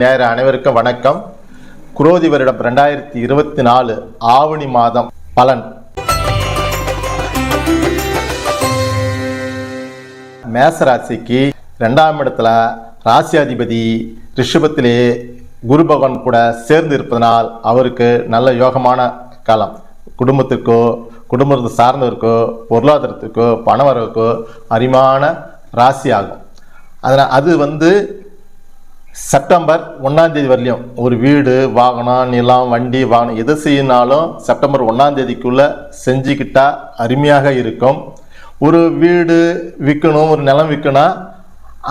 நேர அனைவருக்கும் வணக்கம். குரோதி வருடம் ரெண்டாயிரத்தி இருபத்தி நாலு ஆவணி மாதம் பலன். மேசராசிக்கு ரெண்டாம் இடத்துல ராசியாதிபதி ரிஷபத்திலே குரு பகவான் கூட சேர்ந்து இருப்பதனால் அவருக்கு நல்ல யோகமான காலம். குடும்பத்திற்கோ குடும்பத்தை சார்ந்தவருக்கோ பொருளாதாரத்துக்கோ பணவரவுக்கோ அரிமான ராசி ஆகும் அதனால் அது வந்து செப்டம்பர் ஒன்றாந்தேதி வரலையும். ஒரு வீடு வாகனம் நிலம் வண்டி வாகனம் எது செய்யினாலும் செப்டம்பர் ஒன்றாந்தேதிக்குள்ளே செஞ்சுக்கிட்டால் அருமையாக இருக்கும். ஒரு வீடு விற்கணும் ஒரு நிலம் விற்கணும்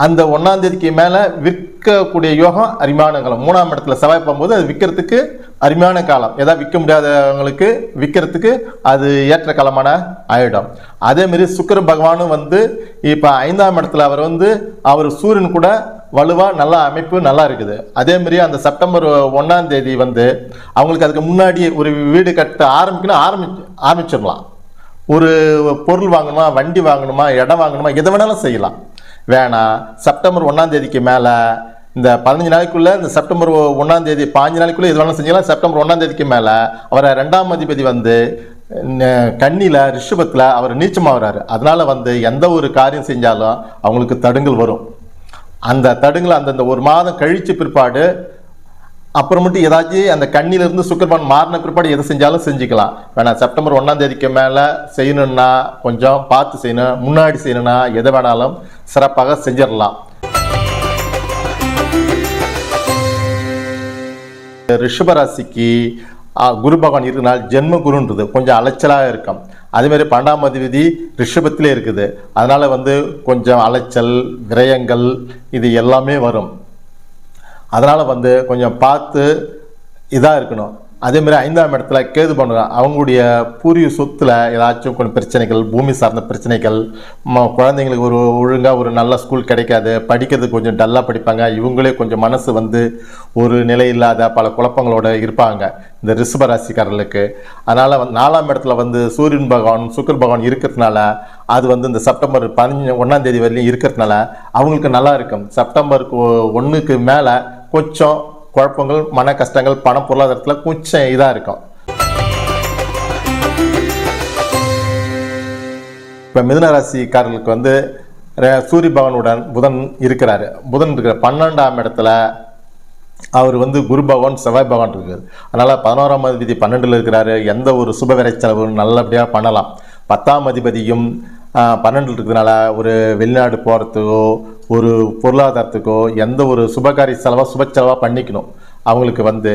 அந்த ஒன்றாம் தேதிக்கு மேலே விற்கக்கூடிய யோகம் அரிமான காலம். மூணாம் இடத்துல செவ்வாய் போகும்போது அது விற்கிறதுக்கு அருமையான காலம். எதாவது விற்க முடியாதவங்களுக்கு விற்கிறதுக்கு அது ஏற்ற காலமான ஆயிடும். அதேமாரி சுக்கிர பகவானும் வந்து இப்போ ஐந்தாம் இடத்துல அவர் வந்து அவர் சூரியன் கூட வலுவாக நல்ல அமைப்பு நல்லா இருக்குது. அதேமாரி அந்த செப்டம்பர் ஒன்றாம் தேதி வந்து அவங்களுக்கு அதுக்கு முன்னாடி ஒரு வீடு கட்ட ஆரம்பிக்கணும் ஆரம்பி ஆரம்பிச்சிடலாம். ஒரு பொருள் வாங்கணுமா வண்டி வாங்கணுமா இடம் வாங்கணுமா எதை வேணாலும் செய்யலாம். வேணாம் செப்டம்பர் ஒன்றாம் தேதிக்கு மேலே இந்த பதினஞ்சு நாளைக்குள்ளே இந்த செப்டம்பர் ஒன்றாம் தேதி பாஞ்சு நாளைக்குள்ளே எது வேணாலும் செஞ்சலாம் செப்டம்பர் ஒன்றாம் தேதிக்கு மேலே அவரை ரெண்டாம் அதிபதி வந்து கண்ணியில் ரிஷபத்தில் அவர் நீச்சமாகறாரு அதனால் வந்து எந்த ஒரு காரியம் செஞ்சாலும் அவங்களுக்கு தடுங்கல் வரும். அந்த தடுங்கல் அந்தந்த ஒரு மாதம் கழிச்சு பிற்பாடு அப்புறமேட்டு ஏதாச்சும் அந்த கண்ணிலிருந்து சுக்கரபான் மாறின பிற்பாடு எதை செஞ்சாலும் செஞ்சுக்கலாம். வேணாம் செப்டம்பர் ஒன்றாம் தேதிக்கு மேலே செய்யணும்னா கொஞ்சம் பார்த்து செய்யணும். முன்னாடி செய்யணும்னா எதை வேணாலும் சிறப்பாக செஞ்சிடலாம். ரிஷபராசிக்கு குரு பகவான் இருக்கிறனால ஜென்ம குருன்றது கொஞ்சம் அலைச்சலாக இருக்கும். அதேமாதிரி பன்னெண்டாம் அதிபதி ரிஷபத்திலே இருக்குது. அதனால் வந்து கொஞ்சம் அலைச்சல் விரயங்கள் இது எல்லாமே வரும். அதனால் வந்து கொஞ்சம் பார்த்து இதாக இருக்கணும். அதேமாதிரி ஐந்தாம் இடத்துல கேது பண்ணுங்க அவங்களுடைய பூரிய சொத்தில் ஏதாச்சும் கொஞ்சம் பிரச்சனைகள் பூமி சார்ந்த பிரச்சனைகள் ம- குழந்தைங்களுக்கு ஒரு ஒழுங்காக ஒரு நல்ல ஸ்கூல் கிடைக்காது படிக்கிறது கொஞ்சம் டல்லாக படிப்பாங்க இவங்களே கொஞ்சம் மனசு வந்து ஒரு நிலை இல்லாத பல குழப்பங்களோட இருப்பாங்க இந்த ரிஷப ராசிக்காரர்களுக்கு. அதனால் வந்து நாலாம் இடத்துல வந்து சூரியன் பகவான் சுக்கர் பகவான் இருக்கிறதுனால அது வந்து இந்த செப்டம்பர் பதினஞ்சு ஒன்றாம் தேதி வரையிலும் இருக்கிறதுனால அவங்களுக்கு நல்லா இருக்கும். செப்டம்பருக்கு ஒன்றுக்கு மேலே கொஞ்சம் குழப்பங்கள் மன கஷ்டங்கள் பண பொருளாதாரத்தில் கொஞ்சம் இதாக இருக்கும். இப்போ மிதனராசிக்காரர்களுக்கு வந்து சூரிய பகவானுடன் புதன் இருக்கிறாரு. புதன் இருக்கிற பன்னெண்டாம் இடத்துல அவர் வந்து குரு பகவான் செவ்வாய் பகவான் இருக்குது அதனால் பதினோராம் அதிபதி பன்னெண்டில் இருக்கிறாரு. எந்த ஒரு சுப விரைச்செலவு நல்லபடியாக பண்ணலாம். பத்தாம் அதிபதியும் பன்னெண்டு இருக்கிறதுனால ஒரு வெளிநாடு போகிறதுக்கோ ஒரு பொருளாதாரத்துக்கோ எந்த ஒரு சுபகாரிய செலவாக சுப செலவாக பண்ணிக்கணும். அவங்களுக்கு வந்து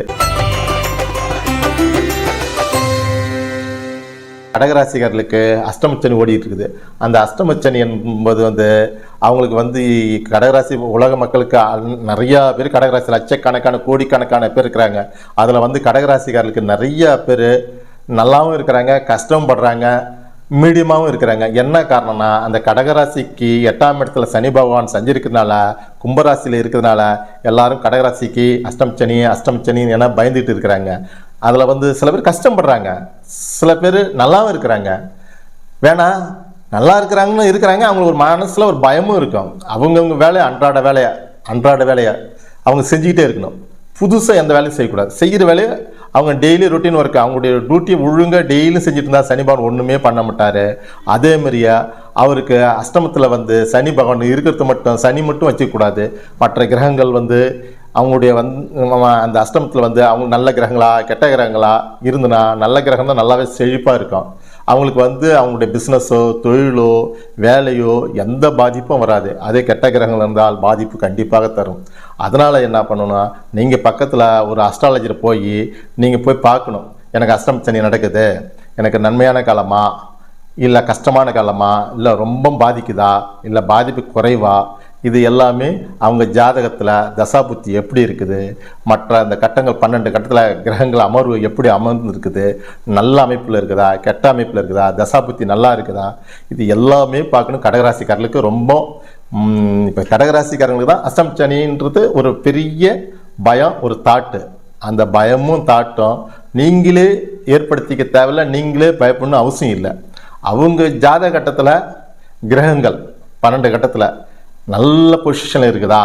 கடகராசிகர்களுக்கு அஷ்டமச்சனி ஓடிட்டு இருக்குது அந்த அஷ்டமச்சனி என்பது வந்து அவங்களுக்கு வந்து கடகராசி உலக மக்களுக்கு நிறையா பேர் கடகராசி லட்சக்கணக்கான கோடிக்கணக்கான பேர் இருக்கிறாங்க. அதில் வந்து கடகராசிகாரர்களுக்கு நிறையா பேர் நல்லாவும் இருக்கிறாங்க கஷ்டமும் படுறாங்க. மீடியமாகவும் இருக்கிறாங்க. என்ன காரணம்னா அந்த கடகராசிக்கு எட்டாம் இடத்துல சனி பகவான் சஞ்சரிக்கிறதுனால கும்பராசியில் இருக்கிறதுனால எல்லாரும் கடகராசிக்கு அஷ்டம் சனி அஷ்டம் சனி என பயந்துட்டு இருக்கிறாங்க. அதில் வந்து சில பேர் கஷ்டப்படுறாங்க. சில பேர் நல்லாவும் இருக்கிறாங்க. வேணா நல்லா இருக்கிறாங்கன்னு இருக்கிறாங்க. அவங்களுக்கு ஒரு மனசில் ஒரு பயமும் இருக்கும். அவங்கவுங்க வேலையை அன்றாட வேலையை அன்றாட வேலையை அவங்க செஞ்சுக்கிட்டே இருக்கணும். புதுசாக எந்த வேலையும் செய்யக்கூடாது. செய்கிற வேலையை அவங்க டெய்லி ரொட்டீன் ஒர்க் அவங்களுடைய டியூட்டியை ஒழுங்காக டெய்லியும் செஞ்சுட்டு இருந்தால் சனி பகவான் ஒன்றுமே பண்ண மாட்டார். அதே மாதிரியா அவருக்கு அஷ்டமத்தில் வந்து சனி பகவான் இருக்கிறது மட்டும் சனி மட்டும் வச்சுக்கூடாது மற்ற கிரகங்கள் வந்து அவங்களுடைய வந்து அந்த அஷ்டமத்தில் வந்து அவங்க நல்ல கிரகங்களா கெட்ட கிரகங்களா இருந்துனா நல்ல கிரகம் தான் நல்லாவே செழிப்பாக இருக்கும். அவங்களுக்கு வந்து அவங்களுடைய பிஸ்னஸோ தொழிலோ வேலையோ எந்த பாதிப்பும் வராது. அதே கெட்ட கிரகங்கள் இருந்தால் பாதிப்பு கண்டிப்பாக தரும். அதனால் என்ன பண்ணணும்னா நீங்கள் பக்கத்தில் ஒரு அஸ்ட்ராலஜர் போய் நீங்கள் போய் பார்க்கணும். எனக்கு அஷ்டம் சனி நடக்குது. எனக்கு நன்மையான காலமா? இல்லை கஷ்டமான காலமா? இல்லை ரொம்ப பாதிக்குதா? இல்லை பாதிப்பு குறைவா? இது எல்லாமே அவங்க ஜாதகத்தில் தசாபுத்தி எப்படி இருக்குது? மற்ற அந்த கட்டங்கள் பன்னெண்டு கட்டத்தில் கிரகங்கள் அமர்வு எப்படி அமர்ந்துருக்குது? நல்ல அமைப்பில் இருக்குதா? கெட்ட அமைப்பில் இருக்குதா? தசாபுத்தி நல்லா இருக்குதா? இது எல்லாமே பார்க்கணும். கடகராசிக்காரர்களுக்கு ரொம்ப இப்போ கடகராசிக்காரங்களுக்கு தான் அசம் சனின்றது ஒரு பெரிய பயம் ஒரு தாட்டு. அந்த பயமும் தாட்டும் நீங்களே ஏற்படுத்திக்க தேவையில்ல நீங்களே பயப்படணும் அவசியம் இல்லை. அவங்க ஜாதக கட்டத்தில் கிரகங்கள் பன்னெண்டு கட்டத்தில் நல்ல பொசிஷனில் இருக்குதா?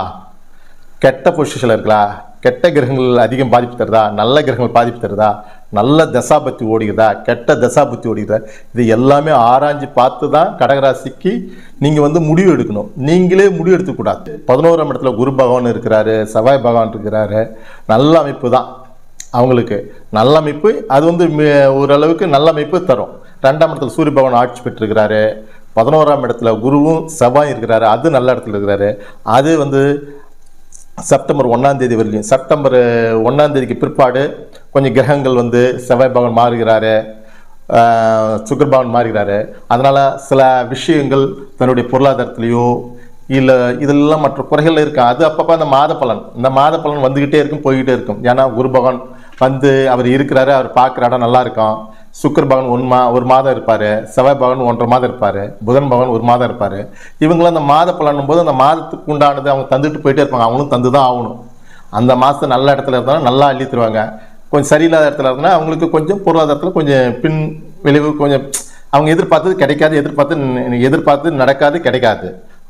கெட்ட பொசிஷனில் இருக்கலா கெட்ட கிரகங்கள் அதிகம் பாதிப்பு தருதா? நல்ல கிரகங்கள் பாதிப்பு தருதா? நல்ல தசாபத்தி ஓடுகிறதா? கெட்ட தசாபத்தி ஓடுகிறதா? இது எல்லாமே ஆராய்ஞ்சு பார்த்து தான் கடகராசிக்கு நீங்கள் வந்து முடிவு எடுக்கணும். நீங்களே முடிவு எடுத்துக்கூடாது. பதினோராம் இடத்துல குரு பகவான் இருக்கிறாரு செவ்வாய் பகவான் இருக்கிறாரு. நல்ல அமைப்பு தான் அவங்களுக்கு. நல்ல அமைப்பு அது வந்து ஓரளவுக்கு நல்ல அமைப்பு தரும். ரெண்டாம் இடத்துல சூரிய பகவான் ஆட்சி பெற்றிருக்கிறாரு. பதினோராம் இடத்துல குருவும் செவ்வாய் இருக்கிறாரு. அது நல்ல இடத்துல இருக்கிறாரு. அது வந்து செப்டம்பர் ஒன்றாம் தேதி வரையிலும் செப்டம்பர் ஒன்றாம் தேதிக்கு பிற்பாடு கொஞ்சம் கிரகங்கள் வந்து செவ்வாய் பகவான் மாறுகிறாரு. ஆஹ் பகவான் மாறுகிறாரு. அதனால் சில விஷயங்கள் தன்னுடைய பொருளாதாரத்துலேயோ இல்லை இதெல்லாம் மற்ற குறைகள் இருக்கும் அது அப்பப்போ அந்த மாத பலன் இந்த மாத பலன் வந்துக்கிட்டே இருக்கும் போய்கிட்டே இருக்கும். ஏன்னா குரு பகவான் வந்து அவர் இருக்கிறாரு அவர் பார்க்குற இடம் நல்லா இருக்கும். சுக்கர் பகவான் ஒன் மா ஒரு மாதம் இருப்பார் செவ்வாய் பகவான் ஒன்றரை மாதம் இருப்பார் புதன் பகவான் ஒரு மாதம் இருப்பார். இவங்களாம் அந்த மாத பலனும் போது அந்த மாதத்துக்கு உண்டானது அவங்க தந்துட்டு போயிட்டே இருப்பாங்க. அவங்களும் தந்து தான் ஆகணும். அந்த மாதம் நல்ல இடத்துல இருந்தாலும் நல்லா அள்ளி தருவாங்க. கொஞ்சம் சரியில்லாத இடத்துல இருந்தால் அவங்களுக்கு கொஞ்சம் பொருளாதாரத்தில் கொஞ்சம் பின் விளைவு கொஞ்சம் அவங்க எதிர்பார்த்தது கிடைக்காது எதிர்பார்த்து எதிர்பார்த்து நடக்காது கிடைக்காது.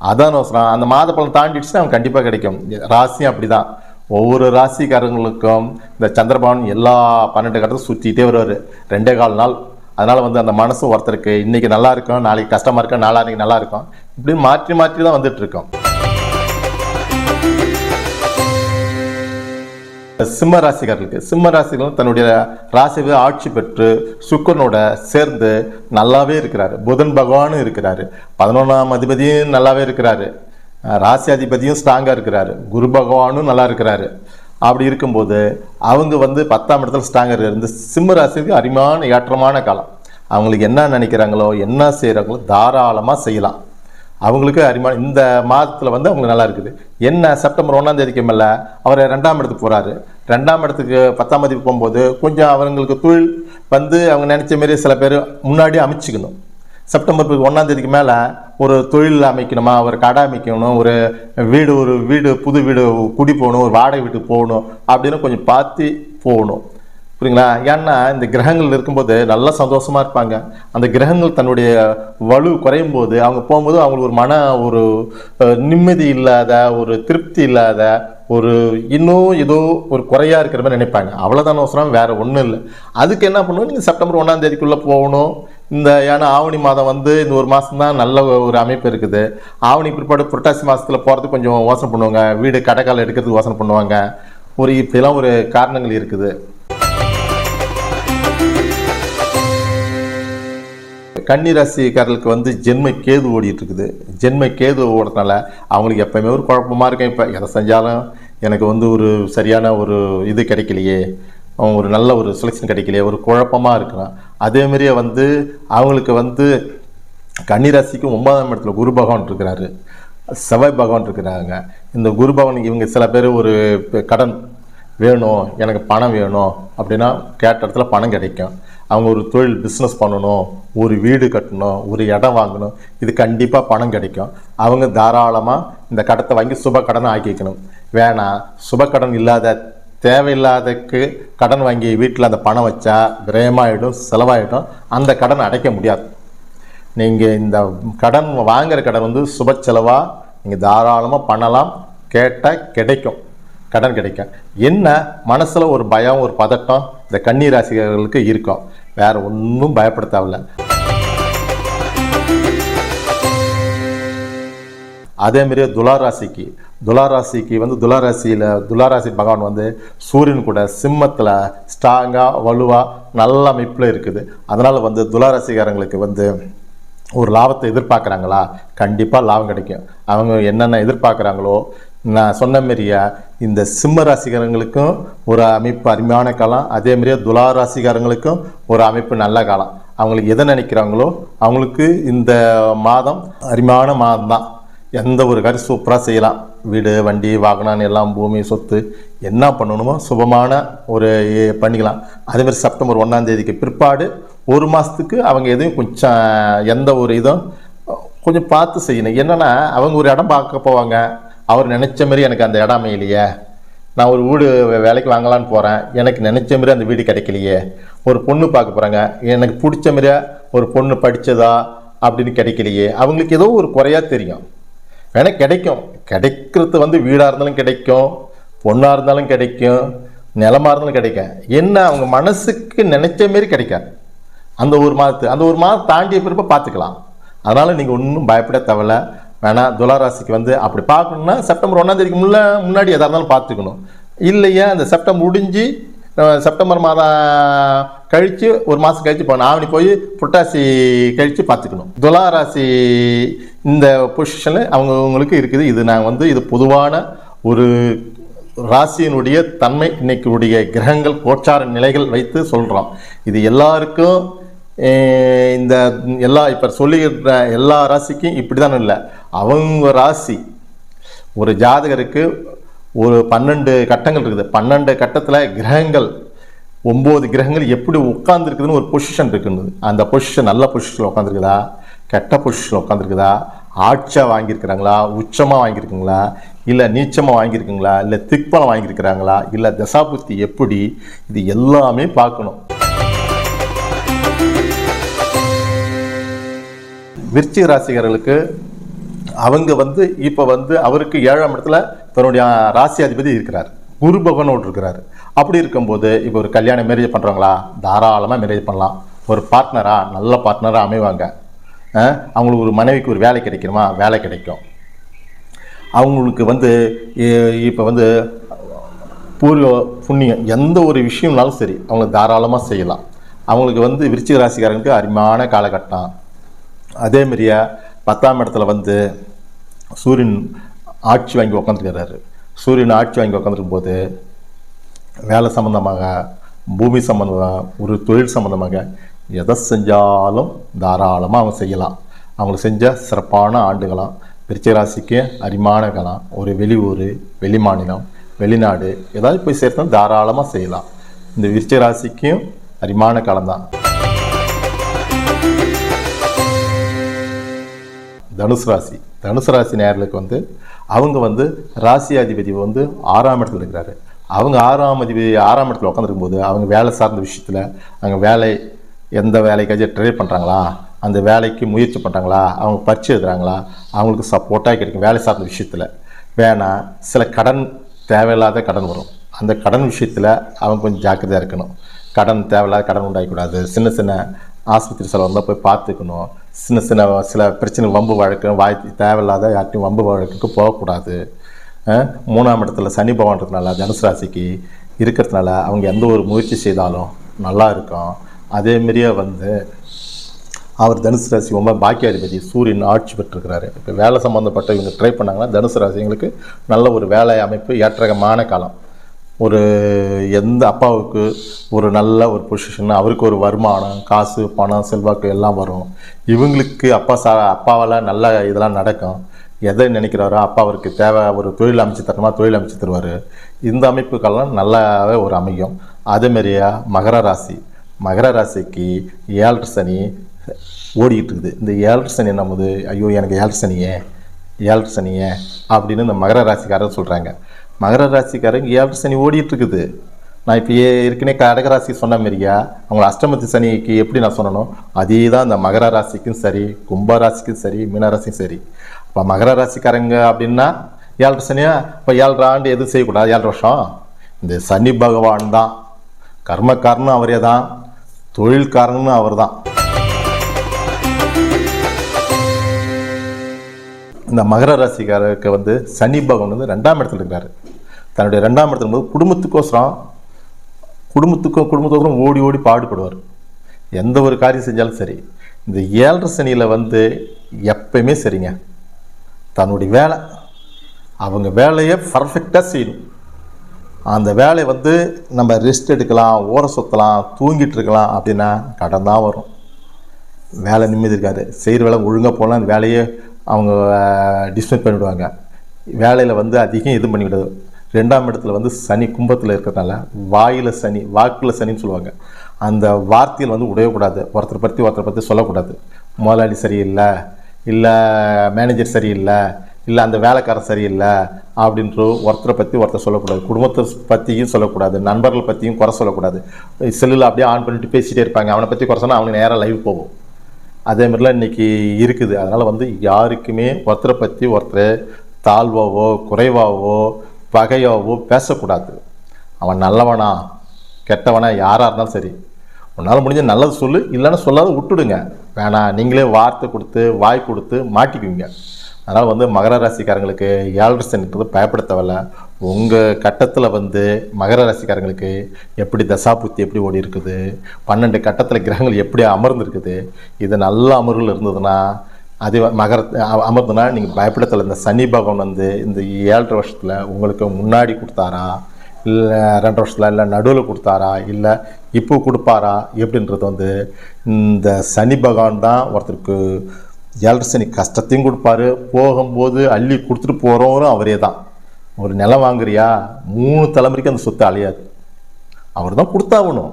அதான் அவசரம் அந்த மாத பலன் தாண்டிடுச்சுன்னா அவங்க கண்டிப்பாக கிடைக்கும். ராசியும் அப்படி தான் ஒவ்வொரு ராசிக்காரங்களுக்கும் இந்த சந்திரபவன் எல்லா பன்னெண்டு கடத்தும் சுற்றிட்டே வருவார். ரெண்டே கால் நாள். அதனால் வந்து அந்த மனசு ஒருத்தருக்கு இன்றைக்கி நல்லா இருக்கும் நாளைக்கு கஷ்டமாக இருக்கும் நாளான்னைக்கு நல்லா இருக்கும். இப்படி மாற்றி மாற்றி தான் வந்துட்டுருக்கோம் சிம்ம ராசிக்காரர்களுக்கு சிம்ம ராசிகளும் தன்னுடைய ராசியை ஆட்சி பெற்று சுக்கரனோட சேர்ந்து நல்லாவே இருக்கிறாரு. புதன் பகவானும் இருக்கிறாரு. பதினொன்றாம் அதிபதியும் நல்லாவே இருக்கிறாரு. ராசியாதிபதியும் ராசி அதிபதியும் ஸ்ட்ராங்காக இருக்கிறாரு. குரு பகவானும் நல்லா இருக்கிறாரு. அப்படி இருக்கும்போது அவங்க வந்து பத்தாம் இடத்துல ஸ்ட்ராங்காக இருக்காரு. இந்த சிம்ம ராசிக்கு அருமையான ஏற்றமான காலம். அவங்களுக்கு என்ன நினைக்கிறாங்களோ என்ன செய்கிறாங்களோ தாராளமாக செய்யலாம். அவங்களுக்கு அரிமா இந்த மாதத்தில் வந்து அவங்களுக்கு நல்லா இருக்குது. என்ன செப்டம்பர் ஒன்றாம் தேதிக்கு மேலே அவர் ரெண்டாம் இடத்துக்கு போகிறாரு ரெண்டாம் இடத்துக்கு பத்தாம் தேதி போகும்போது கொஞ்சம் அவங்களுக்கு தொழில் வந்து அவங்க நினச்ச மாரி சில பேர் முன்னாடி அமைச்சிக்கணும். செப்டம்பர் ஒன்றாம் தேதிக்கு மேலே ஒரு தொழில் அமைக்கணுமா? ஒரு கடை அமைக்கணும் ஒரு வீடு ஒரு வீடு புது வீடு குடி போகணும் ஒரு வாடகை வீட்டுக்கு போகணும் அப்படின்னு கொஞ்சம் பார்த்து போகணும். புரியுங்களா? ஏன்னா இந்த கிரகங்கள் இருக்கும்போது நல்லா சந்தோஷமாக இருப்பாங்க. அந்த கிரகங்கள் தன்னுடைய வலு குறையும் போது அவங்க போகும்போது அவங்களுக்கு ஒரு மன ஒரு நிம்மதி இல்லாத ஒரு திருப்தி இல்லாத ஒரு இன்னும் ஏதோ ஒரு குறையாக இருக்கிற மாதிரி நினைப்பாங்க. அவ்வளோதான அவசரம் வேறு ஒன்றும் இல்லை. அதுக்கு என்ன பண்ணணும் நீங்கள் செப்டம்பர் ஒன்றாம் தேதிக்குள்ளே போகணும். இந்த ஏன்னா ஆவணி மாதம் வந்து இந்த ஒரு மாதம் தான் நல்ல ஒரு அமைப்பு இருக்குது. ஆவணி பிற்பாடு புரட்டாசி மாதத்தில் போகிறதுக்கு கொஞ்சம் யோசனை பண்ணுவாங்க. வீடு கடைக்கால் எடுக்கிறதுக்கு யோசனை பண்ணுவாங்க. ஒரு இப்படிலாம் ஒரு காரணங்கள் இருக்குது. கன்னி ராசிக்காரர்களுக்கு வந்து ஜென்ம கேது ஓடிட்டு இருக்குது. ஜென்மை கேது ஓடுறதுனால அவங்களுக்கு எப்பயுமே ஒரு குழப்பமாக இருக்கும். இப்போ எதை செஞ்சாலும் எனக்கு வந்து ஒரு சரியான ஒரு இது கிடைக்கலையே. ஒரு நல்ல ஒரு செலெக்ஷன் கிடைக்கலையே. ஒரு குழப்பமாக இருக்கிறான். அதே மாதிரியே வந்து அவங்களுக்கு வந்து கன்னிராசிக்கு ஒன்பதாம் இடத்துல குரு பகவான் இருக்கிறாரு. செவ்வாய் பகவான் இருக்கிறாங்க. இந்த குரு பகவான் இவங்க சில பேர் ஒரு கடன் வேணும் எனக்கு பணம் வேணும் அப்படின்னா கேட்ட இடத்துல பணம் கிடைக்கும். அவங்க ஒரு தொழில் பிஸ்னஸ் பண்ணணும் ஒரு வீடு கட்டணும் ஒரு இடம் வாங்கணும் இது கண்டிப்பாக பணம் கிடைக்கும். அவங்க தாராளமாக இந்த கடத்தை வாங்கி சுப கடனை ஆக்கிக்கணும். வேணாம் சுப கடன் இல்லாத தேவையில்லாதக்கு கடன் வாங்கி வீட்டில் அந்த பணம் வச்சா விரயமாயிடும் செலவாயிடும். அந்த கடன் அடைக்க முடியாது. நீங்கள் இந்த கடன் வாங்குகிற கடன் வந்து சுப செலவாக நீங்கள் தாராளமாக பண்ணலாம். கேட்டால் கிடைக்கும். கடன் கிடைக்கும். என்ன? மனசில் ஒரு பயம் ஒரு பதட்டம் இந்த கன்னி ராசிகர்களுக்கு இருக்கும். வேறு ஒன்றும் பயப்பட தேவையில்ல அதே மாதிரியே துளாராசிக்கு. துளாராசிக்கு வந்து துளாராசியில் துளாராசி பகவான் வந்து சூரியன் கூட சிம்மத்தில் ஸ்ட்ராங்காக வலுவாக நல்ல அமைப்பில் இருக்குது. அதனால் வந்து துளாராசிக்காரங்களுக்கு வந்து ஒரு லாபத்தை எதிர்பார்க்குறாங்களா? கண்டிப்பாக லாபம் கிடைக்கும். அவங்க என்னென்ன எதிர்பார்க்குறாங்களோ நான் சொன்ன மாதிரியே இந்த சிம்ம ராசிக்காரங்களுக்கும் ஒரு அமைப்பு அருமையான காலம். அதே மாதிரியே துலா ராசிக்காரங்களுக்கும் ஒரு அமைப்பு நல்ல காலம். அவங்களுக்கு எதை நினைக்கிறாங்களோ அவங்களுக்கு இந்த மாதம் அருமையான மாதம் தான் எந்த ஒரு காரியம் சூப்பராக செய்யலாம். வீடு வண்டி வாகனம் எல்லாம் பூமி சொத்து என்ன பண்ணணுமோ சுபமான ஒரு பண்ணிக்கலாம். அதேமாதிரி செப்டம்பர் ஒன்றாம் தேதிக்கு பிற்பாடு ஒரு மாதத்துக்கு அவங்க எதையும் கொஞ்சம் எந்த ஒரு இதுவும் கொஞ்சம் பார்த்து செய்யணும். என்னன்னா அவங்க ஒரு இடம் பார்க்க போவாங்க. அவர் நினைச்ச மாதிரி எனக்கு அந்த இடம் அமையலையே. நான் ஒரு வீடு வே- வேலைக்கு வாங்கலான்னு போகிறேன் எனக்கு நினைச்ச மாதிரி அந்த வீடு கிடைக்கலையே. ஒரு பொண்ணு பார்க்க போகிறாங்க எனக்கு பிடிச்ச மாதிரியா ஒரு பொண்ணு படித்ததா அப்படின்னு கிடைக்கலையே. அவங்களுக்கு ஏதோ ஒரு குறையாக தெரியும். வேணால் கிடைக்கும். கிடைக்கிறது வந்து வீடாக இருந்தாலும் கிடைக்கும் பொண்ணாக இருந்தாலும் கிடைக்கும் நிலமா இருந்தாலும் கிடைக்கும். என்ன அவங்க மனசுக்கு நினைச்ச மாரி கிடைக்காது. அந்த ஒரு மாதத்து அந்த ஒரு மாதம் தாண்டிய பிறப்ப பார்த்துக்கலாம். அதனால் நீங்கள் ஒன்றும் பயப்பட தேவையில்ல. வேணால் துளாராசிக்கு வந்து அப்படி பார்க்கணுன்னா செப்டம்பர் ஒன்றாந்தேதிக்கு முன்னே முன்னாடி எதாக இருந்தாலும் பார்த்துக்கணும். இல்லையா அந்த செப்டம்பர் முடிஞ்சு செப்டம்பர் மாதம் கழித்து ஒரு மாதம் கழித்து போகணும். ஆவணி போய் புரட்டாசி கழித்து பார்த்துக்கணும். துளாராசி இந்த பொசிஷனில் அவங்கவுங்களுக்கு இருக்குது. இது நான் வந்து இது பொதுவான ஒரு ராசியினுடைய தன்மை இன்னைக்குடைய கிரகங்கள் கோச்சார நிலைகள் வைத்து சொல்கிறோம் இது எல்லாருக்கும் இந்த எல்லா இப்போ சொல்லிக்கிற எல்லா ராசிக்கும் இப்படி தான் இல்லை. அவங்க ராசி ஒரு ஜாதகருக்கு ஒரு பன்னெண்டு கட்டங்கள் இருக்குது. பன்னெண்டு கட்டத்தில் கிரகங்கள் ஒம்பது கிரகங்கள் எப்படி உட்காந்துருக்குதுன்னு ஒரு பொசிஷன் இருக்குது அந்த பொசிஷன் நல்ல பொசிஷனில் உட்காந்துருக்குதா கெட்ட பொசிஷனில் உட்காந்துருக்குதா ஆட்சியாக வாங்கியிருக்கிறாங்களா? உச்சமாக வாங்கியிருக்குங்களா? இல்லை நீச்சமாக வாங்கியிருக்குங்களா? இல்லை திக்பலம் வாங்கியிருக்கிறாங்களா? இல்லை தசாபுத்தி எப்படி? இது எல்லாமே பார்க்கணும். விருச்சிக ராசிகர்களுக்கு அவங்க வந்து இப்போ வந்து அவருக்கு ஏழாம் இடத்துல தன்னுடைய ராசி அதிபதி இருக்கிறார். குரு பகவானோடு இருக்கிறார். அப்படி இருக்கும்போது இப்போ ஒரு கல்யாணம் மேரேஜ் பண்ணுறாங்களா தாராளமாக மேரேஜ் பண்ணலாம். ஒரு பார்ட்னராக நல்ல பார்ட்னராக அமைவாங்க. அவங்களுக்கு ஒரு மனைவிக்கு ஒரு வேலை கிடைக்கணுமா? வேலை கிடைக்கும். அவங்களுக்கு வந்து இப்போ வந்து பூர்வ புண்ணியம் எந்த ஒரு விஷயம்னாலும் சரி அவங்க தாராளமாக செய்யலாம். அவங்களுக்கு வந்து விருச்சிக ராசிக்காரங்களுக்கு அருமையான காலகட்டம். அதே பத்தாம் இடத்துல வந்து சூரியன் ஆட்சி வாங்கி உக்காந்துருக்கிறாரு. சூரியன் ஆட்சி வாங்கி உக்காந்துருக்கும் போது வேலை சம்மந்தமாக பூமி சம்மந்தமாக ஒரு தொழில் சம்மந்தமாக எதை செஞ்சாலும் தாராளமாக அவங்க செய்யலாம். அவங்களுக்கு செஞ்ச சிறப்பான ஆண்டுகளாம் விருச்சிக ராசிக்கு அரிமான காலம் ஒரு வெளியூர் வெளி மாநிலம் வெளிநாடு ஏதாவது போய் சேர்த்தா தாராளமாக செய்யலாம். இந்த விருச்சிக ராசிக்கும் அரிமான காலம்தான். தனுசு ராசி. தனுசு ராசி நேர்களுக்கு வந்து அவங்க வந்து ராசி அதிபதி வந்து ஆறாம் இடத்துல இருக்கிறாரு. அவங்க ஆறாம் அதிபதி ஆறாம் இடத்துல உட்காந்துருக்கும் போது அவங்க வேலை சார்ந்த விஷயத்தில் அவங்க வேலை எந்த வேலைக்காச்சும் ட்ரை பண்ணுறாங்களா அந்த வேலைக்கு முயற்சி பண்ணுறாங்களா அவங்க பரிச்சு எழுதுறாங்களா? அவங்களுக்கு சப்போர்ட்டாக கிடைக்கும் வேலை சார்ந்த விஷயத்தில். வேணால் சில கடன் தேவையில்லாத கடன் வரும். அந்த கடன் விஷயத்தில் அவங்க கொஞ்சம் ஜாக்கிரதையாக இருக்கணும். கடன் தேவையில்லாத கடன் உண்டாகக்கூடாது. சின்ன சின்ன ஆஸ்பத்திரி செலவு வந்தால் போய் பார்த்துக்கணும். சின்ன சின்ன சில பிரச்சனை வம்பு வழக்கு வாய் தேவையில்லாத யார்ட்டையும் வம்பு வழக்குக்கு போகக்கூடாது. மூணாம் இடத்துல சனி பகவான்றதுனால தனுசு ராசிக்கு இருக்கிறதுனால அவங்க எந்த ஒரு முயற்சி செய்தாலும் நல்லா இருக்கும். அதேமாரியே வந்து அவர் தனுசு ராசி ரொம்ப பாக்கியாதிபதி சூரியன் ஆட்சி பெற்றிருக்கிறாரு. இப்போ வேலை சம்மந்தப்பட்ட இவங்க ட்ரை பண்ணாங்கன்னா தனுசு ராசிங்களுக்கு நல்ல ஒரு வேலை அமைப்பு ஏற்றகமான காலம். ஒரு எந்த அப்பாவுக்கு ஒரு நல்ல ஒரு பொசிஷன் அவருக்கு ஒரு வருமானம் காசு பணம் செல்வாக்கு எல்லாம் வரும். இவங்களுக்கு அப்பா சா அப்பாவால் நல்ல இதெல்லாம் நடக்கும். எதை நினைக்கிறாரோ அப்பா அவருக்கு தேவை ஒரு தொழில் அமைச்சு தரணுமா தொழில் அமைச்சு தருவார். இந்த அமைப்புக்கெல்லாம் நல்லாவே ஒரு அமையும். அதேமாரியா மகர ராசி. மகர ராசிக்கு ஏழரை சனி ஓடிக்கிட்டு இருக்குது. இந்த ஏழரை சனி என்னும்போது ஐயோ எனக்கு ஏழரை சனியே ஏழரை சனியே அப்படின்னு இந்த மகர ராசிக்காரர் சொல்கிறாங்க மகர ராசிக்காரங்க ஏழரை சனி ஓடிட்டு இருக்குது நான் இப்போ ஏற்கனவே கடகராசி சொன்ன மாதிரியா அவங்க அஷ்டமத்து சனிக்கு எப்படி நான் சொன்னனோ அதே தான் இந்த மகர ராசிக்கும் சரி கும்ப ராசிக்கும் சரி மீனராசியும் சரி. இப்போ மகர ராசிக்காரங்க அப்படின்னா ஏழரை சனியா? இப்போ ஏழரை ஆண்டு எதுவும் செய்யக்கூடாது ஏழரை வருஷம். இந்த சனி பகவான் தான். கர்மக்காரனும் அவரே தான். தொழில்காரனும் அவர் தான் இந்த மகர ராசிக்காரருக்கு வந்து சனி பகவான் வந்து ரெண்டாம் இடத்துல இருக்கிறார் தன்னுடைய ரெண்டாம் இடத்துல போது குடும்பத்துக்கோசரம் குடும்பத்துக்கும் குடும்பத்துக்கோசரம் ஓடி ஓடி பாடுபடுவார். எந்த ஒரு காரியம் செஞ்சாலும் சரி இந்த ஏழரை சனியில் வந்து எப்பயுமே சரிங்க. தன்னுடைய வேலை அவங்க வேலையை பர்ஃபெக்டாக செய்யணும். அந்த வேலையை வந்து நம்ம ரெஸ்ட் எடுக்கலாம் ஓர சுற்றலாம் தூங்கிட்டு இருக்கலாம் அப்படின்னா கடன் தான் வரும். வேலை நிம்மதி இருக்காது. செய்கிற வேலை ஒழுங்காக போகலாம் அந்த வேலையை அவங்க டிஸ்மிஸ் பண்ணிவிடுவாங்க வேலையில் வந்து அதிகம் இது பண்ணிவிடுது ரெண்டாம் இடத்துல வந்து சனி கும்பத்தில் இருக்கிறதுனால வாயில் சனி வாக்கில் சனின்னு சொல்லுவாங்க. அந்த வார்த்தையில் வந்து உடையக்கூடாது. ஒருத்தரை பற்றி ஒருத்தரை பற்றி சொல்லக்கூடாது. முதலாளி சரியில்லை இல்லை மேனேஜர் சரியில்லை இல்லை அந்த வேலைக்காரன் சரியில்லை அப்படின்ற ஒருத்தரை பற்றி ஒருத்தர் சொல்லக்கூடாது. குடும்பத்தை பற்றியும் சொல்லக்கூடாது. நண்பர்கள் பற்றியும் குறை சொல்லக்கூடாது. செல்லில் அப்படியே ஆன் பண்ணிட்டு பேசிகிட்டே இருப்பாங்க. அவனை பற்றி குறை சொன்னால் அவனுக்கு நேராக லைவ் போகும். அதே மாதிரிலாம் இன்னைக்கு இருக்குது. அதனால் வந்து யாருக்குமே ஒருத்தரை பற்றி ஒருத்தர் தாழ்வாவோ குறைவாகவோ பகையாவோ பேசக்கூடாது. அவன் நல்லவனா கெட்டவனா யாராக இருந்தாலும் சரி. உன்னால் முடிஞ்ச நல்லது சொல்லு இல்லைன்னா சொல்லாத விட்டுடுங்க. வேணாம் நீங்களே வார்த்தை கொடுத்து வாய் கொடுத்து மாட்டிக்குவீங்க. அதனால் வந்து மகர ராசிக்காரங்களுக்கு ஏழரை சனின்றது பயப்பட தேவையில்ல. உங்கள் கட்டத்தில் வந்து மகர ராசிக்காரங்களுக்கு எப்படி தசாபுத்தி எப்படி ஓடி இருக்குது? பன்னெண்டு கட்டத்தில் கிரகங்கள் எப்படி அமர்ந்துருக்குது? இது நல்ல அமர்வில் இருந்ததுன்னா அது மகர அ- அமர்ந்ததுன்னா நீங்கள் பயப்படத்தில் இந்த சனி பகவான் வந்து இந்த ஏழரை வருஷத்தில் உங்களுக்கு முன்னாடி கொடுத்தாரா? இல்லை ரெண்டு வருஷத்தில் இல்லை நடுவில் கொடுத்தாரா? இல்லை இப்போ கொடுப்பாரா? எப்படின்றது வந்து இந்த சனி பகவான் தான் ஒருத்தருக்கு ஏழரை சனி கஷ்டத்தையும் கொடுப்பாரு. போகும்போது அள்ளி கொடுத்துட்டு போகிறவரும் அவரே தான். ஒரு நிலம் வாங்குறியா? மூணு தலைமுறைக்கு அந்த சொத்து அழியாது. அவர் தான் கொடுத்தாகணும்.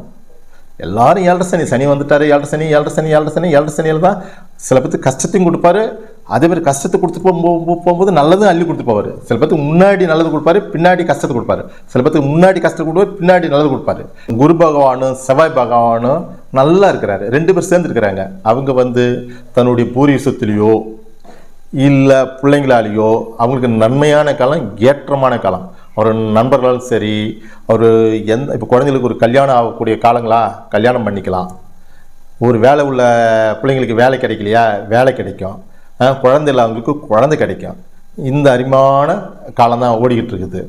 எல்லாரும் ஏழரை சனி சனி வந்துட்டாரு ஏழரை சனி ஏழரை சனி ஏழரை சனி ஏழரை சனியில் தான் சில பேர்த்துக்கு கஷ்டத்தையும் கொடுப்பாரு. அதே மாதிரி கஷ்டத்தை கொடுத்து போகும்போது போகும்போது நல்லதும் அள்ளி கொடுத்து போவார். சில பேர்த்துக்கு முன்னாடி நல்லது கொடுப்பாரு பின்னாடி கஷ்டத்தை கொடுப்பாரு. சில பேர்த்துக்கு முன்னாடி கஷ்டத்தை கொடுப்பாரு பின்னாடி நல்லது கொடுப்பாரு. குரு பகவானும் செவ்வாய் பகவானும் நல்லா இருக்கிறாரு. ரெண்டு பேர் சேர்ந்து இருக்கிறாங்க. அவங்க வந்து தன்னுடைய பூர்வீக சொத்துலேயோ இல்லை பிள்ளைங்களாலேயோ அவங்களுக்கு நன்மையான காலம் ஏற்றமான காலம். ஒரு நண்பர்களாலும் சரி ஒரு எந்த இப்போ குழந்தைங்களுக்கு ஒரு கல்யாணம் ஆகக்கூடிய காலங்களா? கல்யாணம் பண்ணிக்கலாம். ஒரு வேலை உள்ள பிள்ளைங்களுக்கு வேலை கிடைக்கலையா? வேலை கிடைக்கும். குழந்தை இல்லாதவங்களுக்கு குழந்தை கிடைக்கும். இந்த அருமையான காலம் தான் ஓடிக்கிட்டு இருக்குது.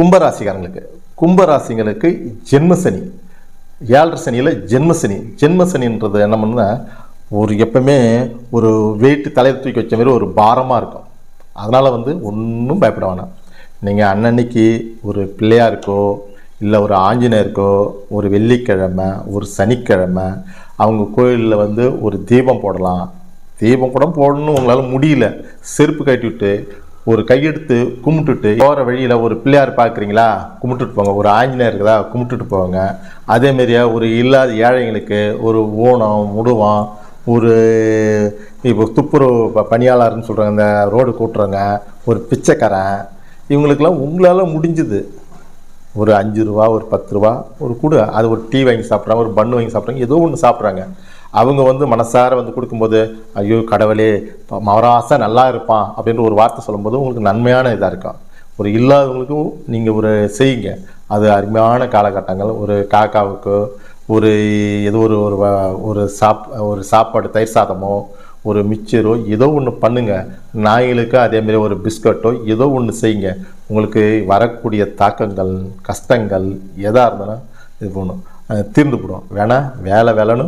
கும்பராசிக்காரங்களுக்கு கும்பராசிங்களுக்கு ஜென்மசனி ஏழரை சனியில் ஜென்மசனி ஜென்மசனின்றது என்ன பண்ணுன்னா ஒரு எப்பவுமே ஒரு வெயிட் தலையில் தூக்கி வச்ச மாதிரி ஒரு பாரமாக இருக்கும். அதனால் வந்து ஒன்றும் பயப்பட வேணாம். நீங்கள் அன்னன்னைக்கு ஒரு பிள்ளையாருக்கோ இல்லை ஒரு ஆஞ்சநேயருக்கோ ஒரு வெள்ளிக்கிழமை ஒரு சனிக்கிழமை அவங்க கோயிலில் வந்து ஒரு தீபம் போடலாம். தீபம் கூட போடணும் உங்களால் முடியல. செருப்பு கட்டி விட்டு ஒரு கையெடுத்து கும்பிட்டுட்டு போகிற வழியில் ஒரு பிள்ளையார் பார்க்குறீங்களா கும்பிட்டுட்டு போங்க. ஒரு ஆஞ்சநேயர் இருக்குதா? கும்பிட்டுட்டு போங்க. அதேமாரியா ஒரு இல்லாத ஏழைங்களுக்கு ஒரு ஊனம் முடுவம் ஒரு இப்போ துப்புரவு பணியாளர்னு சொல்கிறாங்க இந்த ரோடு கூட்டுறவங்க ஒரு பிச்சைக்காரன். இவங்களுக்கெல்லாம் உங்களால் முடிஞ்சுது. ஒரு அஞ்சு ரூபா ஒரு பத்து ரூபா ஒரு கூட. அது ஒரு டீ வாங்கி சாப்பிட்றாங்க ஒரு பன்னு வாங்கி சாப்பிட்றாங்க ஏதோ ஒன்று சாப்பிட்றாங்க. அவங்க வந்து மனசார வந்து கொடுக்கும்போது ஐயோ கடவுளே மவராசா நல்லா இருப்பான் அப்படின்ற ஒரு வார்த்தை சொல்லும்போது உங்களுக்கு நன்மையான இதாக இருக்கும் ஒரு இல்லாதவங்களுக்கும் நீங்கள் ஒரு செய்யுங்க. அது அருமையான காலகட்டங்கள். ஒரு காக்காவுக்கு ஒரு ஏதோ ஒரு ஒரு ஒரு சாப் ஒரு சாப்பாடு தயிர் சாதமோ ஒரு மிச்சரோ ஏதோ ஒன்று பண்ணுங்கள் நாய்களுக்கு அதேமாரி ஒரு பிஸ்கட்டோ ஏதோ ஒன்று செய்யுங்க. உங்களுக்கு வரக்கூடிய தாக்கங்கள் கஷ்டங்கள் எதாக இருந்தாலும் இது பண்ணும் தீர்ந்து போடும். வேணா வேலை வேலைன்னு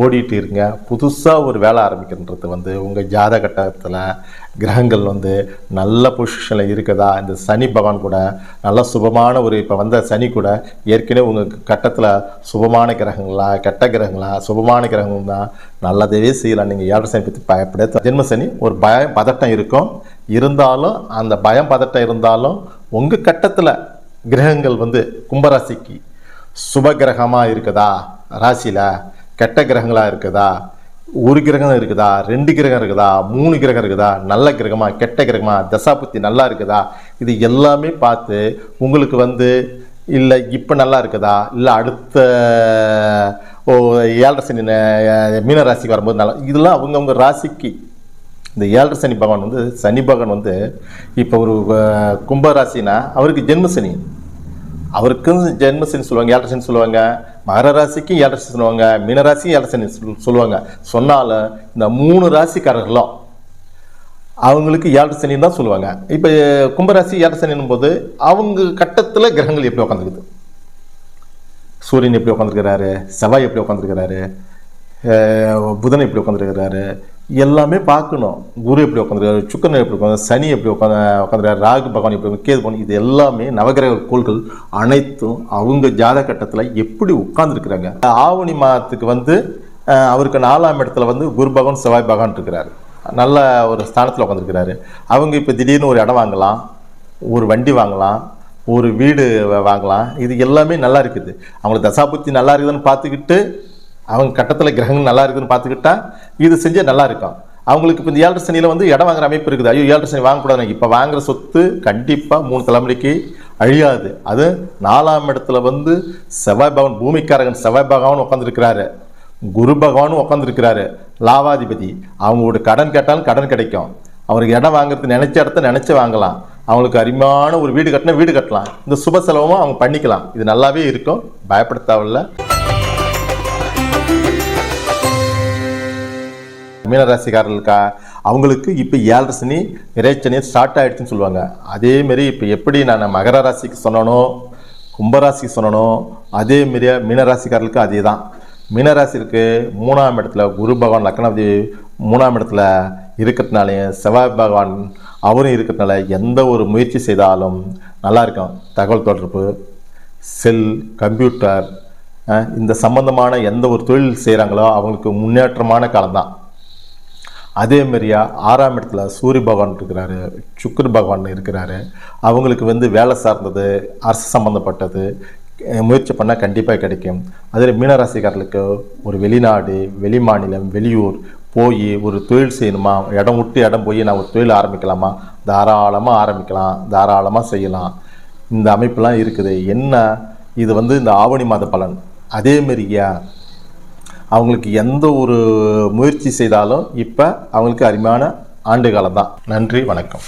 ஓடிட்டு இருங்க புதுசாக ஒரு வேலை ஆரம்பிக்கின்றது வந்து உங்கள் ஜாதகட்டத்தில் கிரகங்கள் வந்து நல்ல பொசிஷனில் இருக்குதா? இந்த சனி பகவான் கூட நல்ல சுபமான ஒரு இப்போ வந்த சனி கூட ஏற்கனவே உங்கள் கட்டத்தில் சுபமான கிரகங்களா கெட்ட கிரகங்களா? சுபமான கிரகங்கள் தான். நல்லதே செய்யலாம். நீங்கள் ஏழரை சனி பற்றி பயப்பட ஜென்ம சனி ஒரு பயம் பதட்டம் இருக்கும். இருந்தாலும் அந்த பயம் பதட்டம் இருந்தாலும் உங்கள் கட்டத்தில் கிரகங்கள் வந்து கும்பராசிக்கு சுப கிரகமாக இருக்குதா? ராசியில் கெட்ட கிரகங்களாக இருக்குதா? ஒரு கிரகம் இருக்குதா? ரெண்டு கிரகம் இருக்குதா? மூணு கிரகம் இருக்குதா? நல்ல கிரகமா? கெட்ட கிரகமா? தசாபுத்தி நல்லா இருக்குதா? இது எல்லாமே பார்த்து உங்களுக்கு வந்து இல்லை இப்போ நல்லா இருக்குதா? இல்லை அடுத்த ஓ ஏழரை சனி மீன ராசிக்கு வரும்போது நல்லா இதெல்லாம் அவங்கவுங்க ராசிக்கு. இந்த ஏழரை சனி பகவான் வந்து சனி பகவான் வந்து இப்போ ஒரு கும்ப ராசினா அவருக்கு ஜென்ம சனி. அவருக்கும் ஜென்ம சனி சொல்லுவாங்க ஏழரை சனி சொல்லுவாங்க. மகர ராசிக்கும் ஏழரை சொல்லுவாங்க மீனராசிக்கும் ஏழரை சனி சொல்லுவாங்க. சொன்னாலும் இந்த மூணு ராசிக்காரர்களும் அவங்களுக்கு ஏழரசனின்னு தான் சொல்லுவாங்க. இப்போ கும்பராசி ஏழரை போது அவங்க கட்டத்தில் கிரகங்கள் எப்படி உட்காந்துருக்குது சூரியன் எப்படி உட்காந்துருக்கிறாரு செவ்வாய் எப்படி உட்காந்துருக்கிறாரு புதன் எப்படி உட்காந்துருக்கிறாரு எல்லாமே பார்க்கணும். குரு எப்படி உட்காந்துருக்காரு சுக்கரன் எப்படி உட்காந்து சனி எப்படி உட்காந்து உட்காந்துருக்காரு ராகு பகவான் எப்படி கேது பகவான் இது எல்லாமே நவகிரக கோள்கள் அனைத்தும் அவங்க ஜாத கட்டத்தில் எப்படி உட்காந்துருக்குறாங்க ஆவணி மாதத்துக்கு வந்து அவருக்கு நாலாம் இடத்துல வந்து குரு பகவான் செவ்வாய் பகவான் இருக்கிறாரு. நல்ல ஒரு ஸ்தானத்தில் உட்காந்துருக்கிறாரு அவங்க இப்போ திடீர்னு ஒரு இடம் வாங்கலாம் ஒரு வண்டி வாங்கலாம் ஒரு வீடு வாங்கலாம். இது எல்லாமே நல்லா இருக்குது. அவங்களுக்கு தசாபுத்தி நல்லா இருக்குதுன்னு பார்த்துக்கிட்டு அவங்க கட்டத்தில் கிரகங்கள் நல்லா இருக்குதுன்னு பார்த்துக்கிட்டா இது செஞ்சால் நல்லா இருக்கும். அவங்களுக்கு இப்போ இந்த ஏழரை சனியில் வந்து இடம் வாங்குற அமைப்பு இருக்குது. ஐயோ ஏழரை சனி வாங்கக்கூடாது இப்போ வாங்குற சொத்து கண்டிப்பாக மூணு தலைமுறைக்கு அழியாது. அது நாலாம் இடத்துல வந்து செவ்வாய் பகவான் பூமிக்காரகன் செவ்வாய் பகவான் உட்காந்துருக்கிறாரு குரு பகவானும் உட்காந்துருக்கிறாரு லாவாதிபதி அவங்களோட கடன் கேட்டாலும் கடன் கிடைக்கும். அவருக்கு இடம் வாங்குறது நினச்ச இடத்த நினச்சி வாங்கலாம். அவங்களுக்கு அருமையான ஒரு வீடு கட்டினா வீடு கட்டலாம். இந்த சுப செலவும் அவங்க பண்ணிக்கலாம். இது நல்லாவே இருக்கும். பயப்பட மீனராசிக்காரர்களுக்கா அவங்களுக்கு இப்போ ஏழரை சனி இறைச்சனி ஸ்டார்ட் ஆகிடுச்சுன்னு சொல்லுவாங்க. அதேமாரி இப்போ எப்படி நான் மகர ராசிக்கு சொன்னனோ கும்பராசிக்கு சொன்னனோ அதே மீனராசிக்காரர்களுக்கு அதே தான் மீனராசிக்கு மூணாம் இடத்துல குரு பகவான் லக்னாவதி மூணாம் இடத்துல இருக்கிறதுனாலையும் செவ்வாய் பகவான் அவரும் இருக்கிறதுனால எந்த ஒரு முயற்சி செய்தாலும் நல்லா இருக்கும் தகவல் தொடர்பு செல் கம்ப்யூட்டர் இந்த சம்பந்தமான எந்த ஒரு தொழில் செய்கிறாங்களோ அவங்களுக்கு முன்னேற்றமான காலம்தான். அதே மாதிரியா ஆறாம் இடத்துல சூரிய பகவான் இருக்கிறாரு சுக்கர் பகவான் இருக்கிறாரு. அவங்களுக்கு வந்து வேலை சார்ந்தது அரசு சம்மந்தப்பட்டது முயற்சி பண்ணால் கண்டிப்பாக கிடைக்கும். அதில் மீனராசிக்காரர்களுக்கு ஒரு வெளிநாடு வெளி மாநிலம் வெளியூர் போய் ஒரு தொழில் செய்யணுமா? இடம் விட்டு இடம் போய் நான் ஒரு தொழில் ஆரம்பிக்கலாமா? தாராளமாக ஆரம்பிக்கலாம் தாராளமாக செய்யலாம். இந்த அமைப்பெலாம் இருக்குது. என்ன? இது வந்து இந்த ஆவணி மாத பலன். அதே மாதிரியா அவங்களுக்கு எந்த ஒரு முயற்சி செய்தாலும் இப்போ அவங்களுக்கு அருமையான ஆண்டு காலம் தான். நன்றி வணக்கம்.